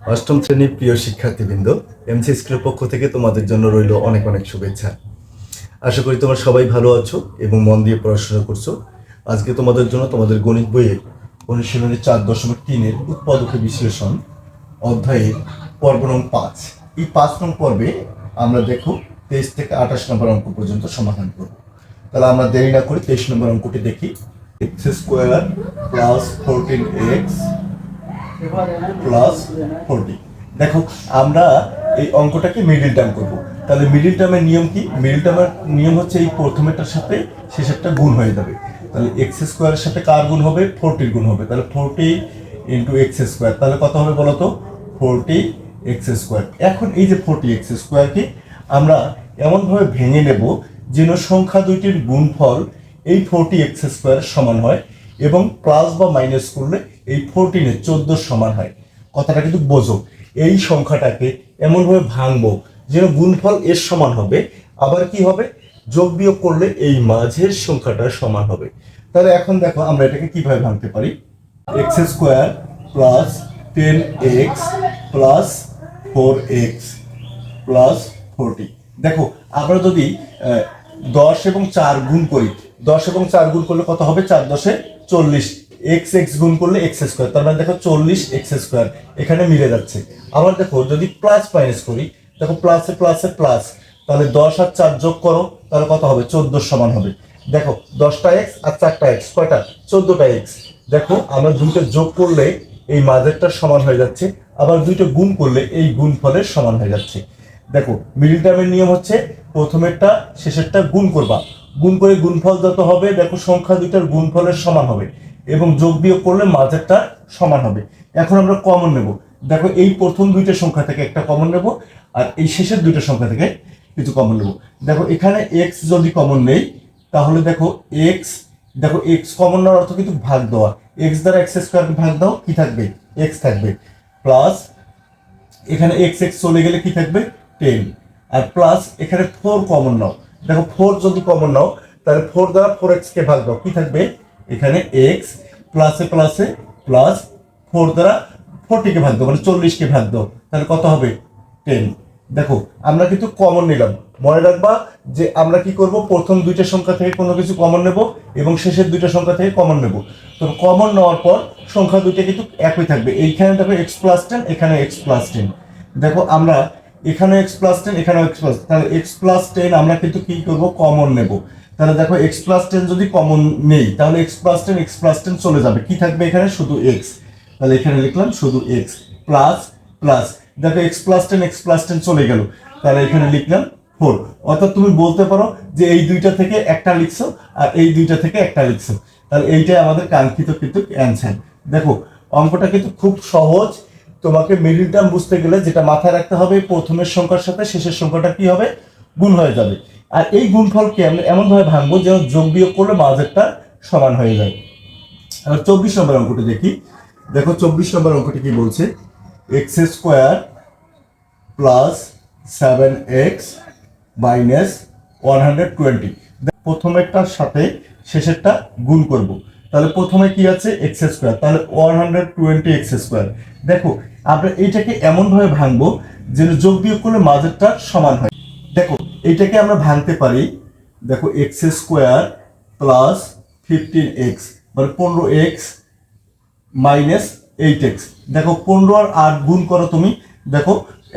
অষ্টম শ্রেণির প্রিয় শিক্ষার্থীবৃন্দ এমসি স্কুলের পক্ষ থেকে তোমাদের জন্য রইল অনেক অনেক শুভেচ্ছা। আশা করি তোমরা সবাই ভালো আছো এবং মন দিয়ে পড়াশোনা করছ। আজকে তোমাদের জন্য তোমাদের গণিত বইয়ের অনুশীলনের চার দশমিক তিনের উৎপাদকের বিশ্লেষণ অধ্যায়ের পর্ব নং পাঁচ। এই পাঁচ নং পর্বে আমরা দেখো তেইশ থেকে আঠাশ নম্বর অঙ্ক পর্যন্ত সমাধান করব। তাহলে আমরা দেরি না করে তেইশ নম্বর অঙ্কটি দেখি। X square plus fourteen x plus forty দেখো, আমরা এই অঙ্কটাকে মিডিল টার্ম করব। তাহলে মিডিল টার্মের নিয়ম কি? মিডিল টার্মের নিয়ম হচ্ছে এই প্রথমেরটার সাথে শেষেরটা গুণ হয়ে যাবে। তাহলে এক্স স্কোয়ারের সাথে কার গুণ হবে? ফোরটির গুণ হবে। তাহলে ফোরটি ইন্টু এক্স স্কোয়ার তাহলে কত হবে বলো তো? ফোরটি এক্স স্কোয়ার এখন এই যে ফোরটি এক্স স্কোয়ারকে আমরা এমনভাবে ভেঙে নেব যেন সংখ্যা দুইটির গুণফল এই ফোরটি এক্স স্কোয়ারের সমান হয় এবং প্লাস বা মাইনাস করলে এই ফোরটিনের চোদ্দ সমান হয়। কথাটা কিন্তু বোঝো। এই সংখ্যাটাকে এমনভাবে ভাঙবো যেন গুণফল এর সমান হবে, আবার কি হবে? যোগ বিয়োগ করলে এই মাঝের সংখ্যাটা সমান হবে। তাহলে এখন দেখো আমরা এটাকে কীভাবে ভাঙতে পারি? X square plus ten x plus four x plus forty দেখো, আমরা যদি দশ এবং চার গুণ করি, দশ এবং চার গুণ করলে কত হবে? চার দশে চল্লিশ। এক্স এক্স গুণ করলে এক্স স্কোয়ার তার মানে দেখো চল্লিশ এক্স স্কোয়ার এখানে মিলে যাচ্ছে। আবার দেখো, যদি প্লাস মাইনাস করি, দেখো প্লাসে প্লাসে প্লাস তাহলে দশ আর চার যোগ করো, তাহলে কত হবে? চোদ্দ সমান হবে। দেখো, দশটা এক্স আর চারটা এক্স কয়টা? চোদ্দটা এক্স দেখো, আমরা দুটো যোগ করলে এই মাঝেরটা সমান হয়ে যাচ্ছে, আবার দুইটা গুণ করলে এই গুণ ফলের সমান হয়ে যাচ্ছে। দেখো মিডিল টার্মের নিয়ম হচ্ছে প্রথমেরটা, শেষেরটা গুণ করবা। গুণ করে গুণফল যত হবে, দেখো সংখ্যা দুইটার গুণফলের সমান হবে। এবং যোগ বিয়োগ করলে মাঝেরটা সমান হবে। এখন আমরা কমন নেব। দেখো এই প্রথম দুইটা সংখ্যা থেকে একটা কমন নেব, আর এই শেষের দুইটা সংখ্যা থেকে কিছু কমন নেব। দেখো এখানে এক্স যদি কমন নেই, তাহলে দেখো এক্স দেখো এক্স কমন নেওয়ার অর্থ কিন্তু ভাগ দেওয়া। এক্স দ্বারা এক্স স্কোয়ারকে ভাগ দাও, কি থাকবে? এক্স থাকবে। প্লাস এখানে এক্স এক্স চলে গেলে কি থাকবে? টেন আর প্লাস এখানে ফোর কমন নাও। দেখো ফোর যদি কমন নাও, তাহলে ফোর দ্বারা ফোর এক্স কে ভাগ দাও, কি থাকবে? এখানে এক্স প্লাসে প্লাসে প্লাস ফোর দ্বারা ফোরটিকে ভাগ দাও মানে চল্লিশকে ভাগ দাও তাহলে কত হবে? টেন দেখো, আমরা কিন্তু কমন নিলাম। মনে রাখবা যে আমরা কি করব? প্রথম দুইটা সংখ্যা থেকে কোনো কিছু কমন নেব এবং শেষের দুইটা সংখ্যা থেকে কমন নেব। তো কমন নেওয়ার পর সংখ্যা দুইটা কিন্তু একই থাকবে। এইখানে দেখো এক্স প্লাস টেন এখানে এক্স প্লাস টেন দেখো, আমরা এখানে এক্স প্লাস টেন এখানে এক্স প্লাস তাহলে এক্স প্লাস টেন আমরা কিন্তু কি করব? কমন নেব। তাহলে দেখো এক্স প্লাস টেন যদি কমন নেই, তাহলে x plus ten x plus ten চলে যাবে। কি থাকবে এখানে? শুধু এক্স তাহলে এখানে লিখলাম শুধু এক্স প্লাস প্লাস দেখো x plus ten x plus ten চলে গেল। তাহলে এখানে লিখলাম ফোর অর্থাৎ তুমি বলতে পারো যে এই দুইটা থেকে একটা লিখছো আর এই দুইটা থেকে একটা লিখছো। তাহলে এইটাই আমাদের কাঙ্ক্ষিত কিন্তু অ্যান্সার দেখো, অঙ্কটা কিন্তু খুব সহজ। তোমাকে মিডিল টার্ম বুঝতে গেলে যেটা মাথায় রাখতে হবে, প্রথমের সংখ্যার সাথে শেষের সংখ্যাটা কি হবে? গুণ হয়ে যাবে। আর এই গুণফলকে আমরা এমনভাবে ভাঙবো যেন যোগ বিয়োগ করলে মাঝেরটা সমান হয়ে যায়। এবার চব্বিশ নম্বর অঙ্কটি দেখি। দেখো চব্বিশ নম্বর অঙ্কটি কি বলছে? X square plus seven x minus one hundred twenty প্রথমেরটার সাথে শেষেরটা গুণ করব। তাহলে প্রথমে কি আছে? এক্স স্কোয়ার তাহলে one hundred twenty x square দেখো, আমরা এইটাকে এমনভাবে ভাঙবো যেন যোগ বিয়োগ করলে মাঝেরটা সমান হয়। দেখো এইটাকে আমরা ভাঙতে পারি, দেখো x square plus fifteen x মানে পনেরো এক্স মাইনাস এইট এক্স দেখো, পনেরো আর আট গুণ করো তুমি, দেখো,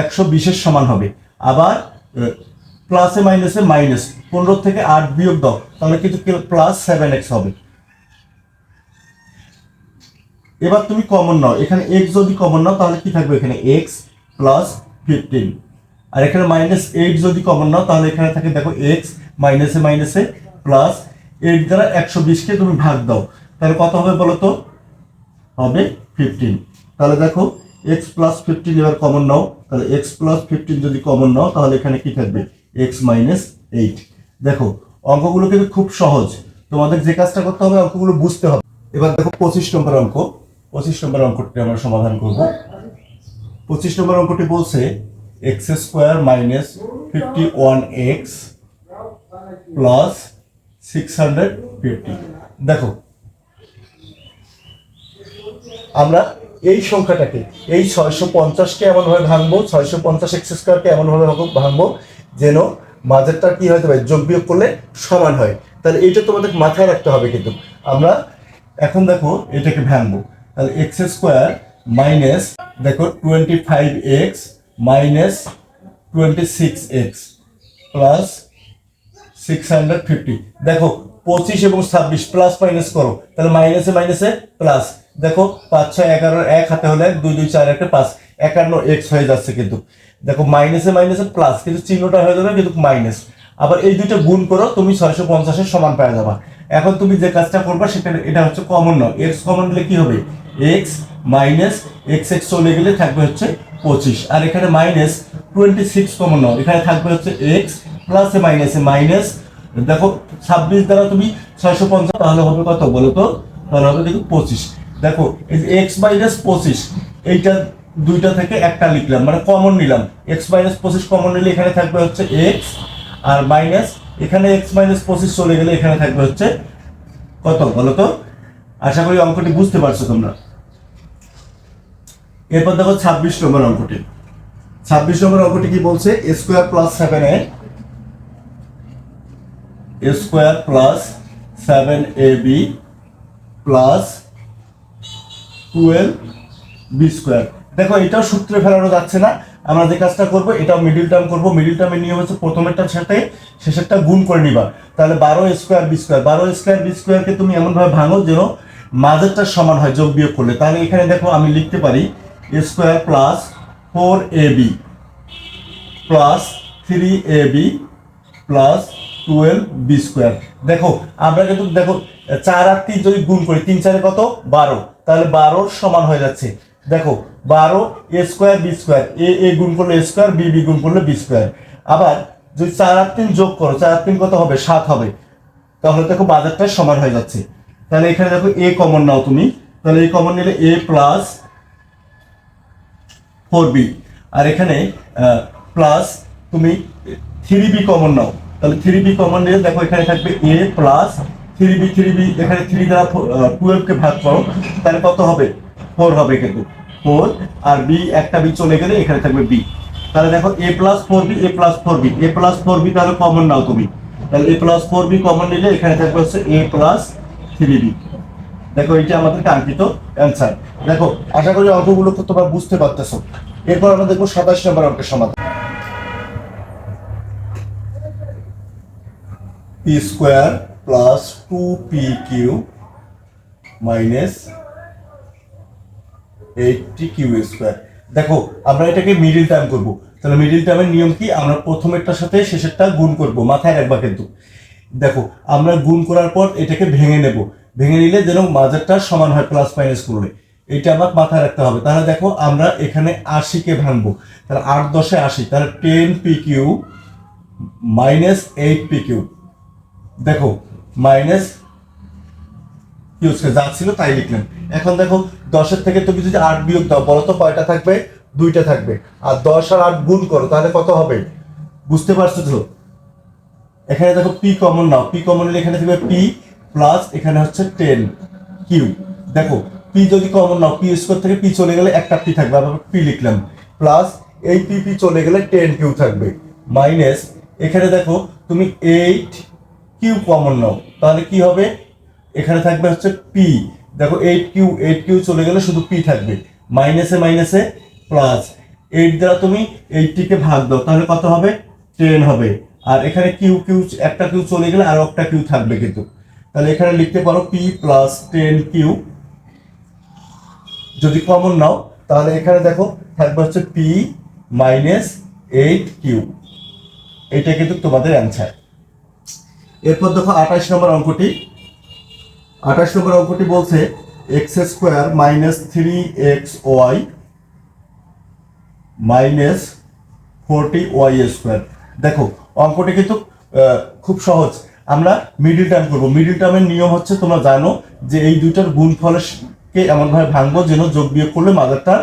একশো বিশের সমান হবে। আবার প্লাসে মাইনাসে মাইনাস পনেরো থেকে আট বিয়োগ দাও, তাহলে কিন্তু প্লাস সেভেন এক্স হবে। এবার তুমি কমন নাও, এখানে এক্স যদি কমন নাও, তাহলে কি থাকবে এখানে? এক্স প্লাস ফিফটিন আর এখানে মাইনাস এইট যদি কমন নাও, তাহলে এখানে থাকে দেখো এক্স মাইনাসে মাইনাসে প্লাস এইট দ্বারা একশো বিশকে তুমি ভাগ দাও। তাহলে কত হবে বলো তো? হবে ফিফটিন তাহলে দেখো এক্স প্লাস ফিফটিন এবার কমন নাও। তাহলে এক্স প্লাস ফিফটিন যদি কমন নাও, তাহলে এখানে কি থাকবে? এক্স মাইনাস এইট দেখো, অঙ্কগুলো কিন্তু খুব সহজ। তোমাদের যে কাজটা করতে হবে, অঙ্কগুলো বুঝতে হবে। এবার দেখো পঁচিশ নম্বর অঙ্ক। পঁচিশ নম্বর অঙ্কটি আমরা সমাধান করব। পঁচিশ নম্বর অঙ্কটি বলছে x square minus fifty one x plus six hundred fifty. দেখো, আমরা এই সংখ্যাটাকে, এই ছয়শো পঞ্চাশকে এমনভাবে ভাঙবো, ছয়শো পঞ্চাশ এক্স স্কোয়ারকে এমনভাবে ভাঙবো- যেন মাঝেরটা কি হতে পারে যোগ বিয়োগ করলে সমান হয়। তাহলে এইটা তোমাদের মাথায় রাখতে হবে কিন্তু। আমরা এখন দেখো এটাকে ভাঙবো। তাহলে এক্স স্কোয়ার মাইনাস, দেখো, twenty five x minus twenty six x plus six hundred fifty দেখো পঁচিশ এবং ছাব্বিশ প্লাস মাইনাস করো তাহলে মাইনাসে মাইনাসে প্লাস দেখো পাঁচ ছয় এগারো এক হাতে হলে এক, দুই দুই চার একটা পাঁচ। একান্ন এক্স হয়ে যাচ্ছে কিন্তু। দেখো মাইনাসে মাইনাসে প্লাস কিন্তু চিহ্নটা হয়ে যাবে কিন্তু মাইনাস আবার এই দুইটা গুণ করো তুমি ছয়শো পঞ্চাশের সমান পেয়ে যাবা। এখন তুমি যে কাজটা করবা সেখানে এটা হচ্ছে কমন নয়। এক্স কমন নিলে কি হবে? এক্স মাইনাস এক্স এক্স চলে গেলে থাকবে হচ্ছে পঁচিশ। আর এখানে মাইনাস টোয়েন্টি সিক্স কমন নাও এখানে থাকবে হচ্ছে এক্স প্লাসে মাইনাসে মাইনাস দেখো, ছাব্বিশ দ্বারা তুমি ছয়শো পঞ্চাশ, তাহলে হবে কত বলো তো? তাহলে হবে দেখো পঁচিশ। দেখো, এই এক্স মাইনাস পঁচিশ, এইটা দুইটা থেকে একটা লিখলাম মানে কমন নিলাম। এক্স মাইনাস পঁচিশ কমন নিলে এখানে থাকবে হচ্ছে এক্স আর মাইনাস এখানে এক্স মাইনাস পঁচিশ চলে গেলে এখানে থাকবে হচ্ছে কত বলো তো? আশা করি অঙ্কটি বুঝতে পারছ তোমরা। এরপর দেখো ছাব্বিশ নম্বর অঙ্কটি। ছাব্বিশ নম্বর অঙ্কটি কি বলছে? Square plus seven A square plus seven A B plus twelve B square দেখো, এটাও সূত্রে ফেরানো যাচ্ছে না। আমরা যে কাজটা করব, এটাও মিডিল টার্ম করব। মিডিল টার্মের নিয়ম হচ্ছে প্রথমেরটার সাথে শেষেরটা গুণ করে নিবা। তাহলে বারো স্কোয়ার বি স্কোয়ার বারো স্কোয়ার বি স্কোয়ারকে তুমি এমনভাবে ভাঙো যেন মাঝেরটার সমান হয়, যোগ বিয়োগ করলে। তাহলে এখানে দেখো আমি লিখতে পারি square plus four A B, plus three A B, plus twelve B square. দেখো, আমরা কিন্তু দেখো, চার আর তিন যদি গুণ করি, তিন চারে কত? বারো। তাহলে বারোর সমান হয়ে যাচ্ছে। দেখো, বারো A square B square, A A গুণ করলে এ স্কোয়ার, বি বি গুণ করলে বি স্কোয়ার। আবার যদি চার আর তিন যোগ করো, চার আর তিন কত হবে? সাত হবে। তাহলে দেখো বাজারটা সমান হয়ে যাচ্ছে। তাহলে এখানে দেখো, এ কমন নাও তুমি। তাহলে এ কমন নিলে এ প্লাস ফোর বি। আর এখানে প্লাস তুমি থ্রি বি কমন নাও। তাহলে থ্রি বি কমন নিলে দেখো এখানে থাকবে A plus three B three B, এখানে থ্রি দ্বারা টুয়েলভকে ভাগ করো, তাহলে কত হবে? ফোর হবে কিন্তু। ফোর আর বি, একটা বি চলে গেলে এখানে থাকবে বি। তাহলে দেখো A plus four B, A plus four B. A plus four B তাহলে কমন নাও তুমি। তাহলে A plus four B common নিলে এখানে থাকবে হচ্ছে এ প্লাস থ্রি বি। দেখো এটা আমাদের কাঙ্ক্ষিত অ্যান্সার দেখো, আশা করি অঙ্কগুলো তো তোমরা বুঝতে পারতেছো। এরপর আমরা দেখব সাতাশ নম্বর অঙ্কের সমাধান। P square plus two P Q minus eighty Q square দেখো, আমরা এটাকে মিডিল টার্ম করব। তাহলে মিডিল টার্মের নিয়ম কি? আমরা প্রথমেরটার সাথে শেষেরটা গুণ করব, মাথায় রাখবা কিন্তু। দেখো, আমরা গুণ করার পর এটাকে ভেঙে নেব। ভেঙে নিলে যেন মাঝেরটা সমান হয় প্লাস মাইনাস করলে এটা আমার মাথায় রাখতে হবে। তাহলে দেখো আমরা এখানে আশিকে ভাঙবো। তাহলে আট দশে আশি, তাহলে ten P Q minus eight P Q দেখো মাইনাস কিউসকে যা ছিল তাই লিখলাম। এখন দেখো, দশের থেকে তুমি যদি আট বিয়োগ দাও, বলো তো কয়টা থাকবে? দুইটা থাকবে। আর দশ আর আট গুণ করো, তাহলে কত হবে? বুঝতে পারছ তো? এখানে দেখো পি কমন নাও। পি কমন এখানে থাকবে পি প্লাস এখানে হচ্ছে টেন কিউ দেখো পি যদি কমন নাও পি স্কোয়ার থেকে পি চলে গেলে একটা পি থাকবে, আবার পি লিখলাম। প্লাস এই পি পি চলে গেলে টেন কিউ থাকবে। মাইনাস এখানে দেখো, তুমি এইট কিউ কমন নাও, তাহলে কি হবে? এখানে থাকবে হচ্ছে পি দেখো এইট কিউ এইট কিউ চলে গেলে শুধু পি থাকবে। মাইনাসে মাইনাসে প্লাস এইট দ্বারা তুমি এইটটিকে ভাগ দাও, তাহলে কত হবে? টেন হবে। আর এখানে কিউ কিউ একটা কিউ চলে গেলে আর একটা কিউ থাকবে কিন্তু। তাহলে এখানে লিখতে পারো পি প্লাস টেন কিউ যদি কমন নাও, তাহলে এখানে দেখো, থাকবে হচ্ছে পি মাইনাস এইট কিউ এটা কিন্তু তোমাদের অ্যান্সার এরপর দেখো আঠাশ নম্বর অঙ্কটি। আঠাশ নম্বর অঙ্কটি বলছে x square minus three x y minus forty y square দেখো, অঙ্কটি কিন্তু খুব সহজ। আমরা মিডিল টার্ম করব। মিডিল টার্মের নিয়ম হচ্ছে তোমরা জানো যে এই দুইটার গুণফলকে এমনভাবে ভাঙবো যেন যোগ বিয়োগ করলে মাদারটা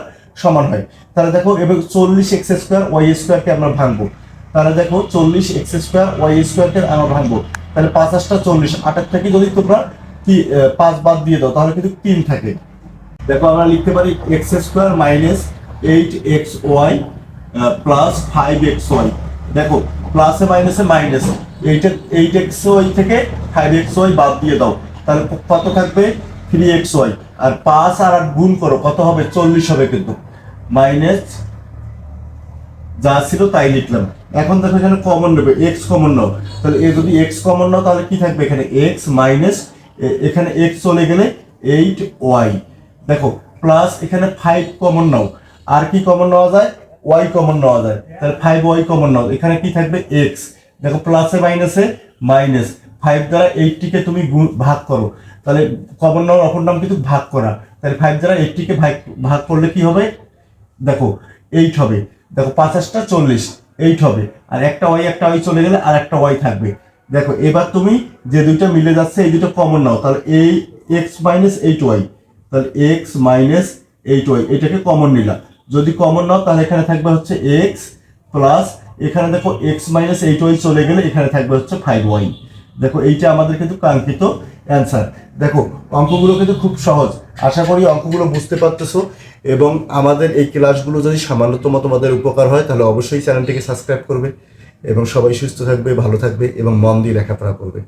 সমান হয়। তাহলে দেখো এবার চল্লিশ এক্স স্কোয়ার ওয়াই স্কোয়ারকে আমরা ভাঙবো। তাহলে দেখো চল্লিশ এক্স স্কোয়ার ওয়াই স্কোয়ারকে আমরা ভাঙবো। তাহলে পাঁচাশটা চল্লিশ আটের থেকে যদি তোমরা পাঁচ বাদ দিয়ে দাও, তাহলে কিন্তু তিন থাকে। দেখো আমরা লিখতে পারি x square minus eight x y plus five x y দেখো প্লাসে মাইনাসে minus eight eight x y থেকে ফাইভ এক্স ওয়াই বাদ দিয়ে দাও। তাহলে কত থাকবে? থ্রি এক্স ওয়াই আর পাঁচ আর আট গুণ করো, কত হবে? চল্লিশ হবে কিন্তু। মাইনাস যা ছিল তাই লিখলাম। এখন দেখো এখানে কমন নেবে এক্স কমন নাও। তাহলে এ যদি এক্স কমন নাও, তাহলে কি থাকবে এখানে? এক্স মাইনাস এখানে এক্স চলে গেলে এইট ওয়াই দেখো প্লাস এখানে ফাইভ কমন নাও। আর কি কমন নেওয়া যায়? ওয়াই কমন নেওয়া যায়। তাহলে ফাইভ ওয়াই কমন নাও। এখানে কি থাকবে? এক্স দেখো প্লাসে মাইনাসে মাইনাস ফাইভ দ্বারা এইটটিকে তুমি ভাগ করো। তাহলে কমন নেওয়ার অপর নাম কিন্তু ভাগ করা। তাহলে ফাইভ দ্বারা এইটটিকে ভাগ ভাগ করলে কি হবে? দেখো এইট হবে। দেখো, পাঁচাশটা চল্লিশ এইট হবে। আর একটা ওয়াই একটা ওয়াই চলে গেলে আর একটা ওয়াই থাকবে। দেখো, এবার তুমি যে দুইটা মিলে যাচ্ছে, এই দুটো কমন নাও। তাহলে এই এক্স মাইনাস এইট ওয়াই তাহলে এক্স মাইনাস এইট ওয়াই এটাকে কমন নিলাম। যদি কমন নাও, তাহলে এখানে থাকবে হচ্ছে এক্স প্লাস এখানে দেখো এক্স মাইনাস এইট ওয়াই চলে গেলে এখানে থাকবে হচ্ছে ফাইভ ওয়াই দেখো এইটা আমাদের কিন্তু কাঙ্ক্ষিত অ্যান্সার দেখো, অঙ্কগুলো কিন্তু খুব সহজ। আশা করি অঙ্কগুলো বুঝতে পারতেছো এবং আমাদের এই ক্লাসগুলো যদি সামান্যতম তোমাদের উপকার হয়, তাহলে অবশ্যই চ্যানেলটিকে সাবস্ক্রাইব করবে এবং সবাই সুস্থ থাকবে, ভালো থাকবে এবং মন দিয়ে লেখাপড়া করবে।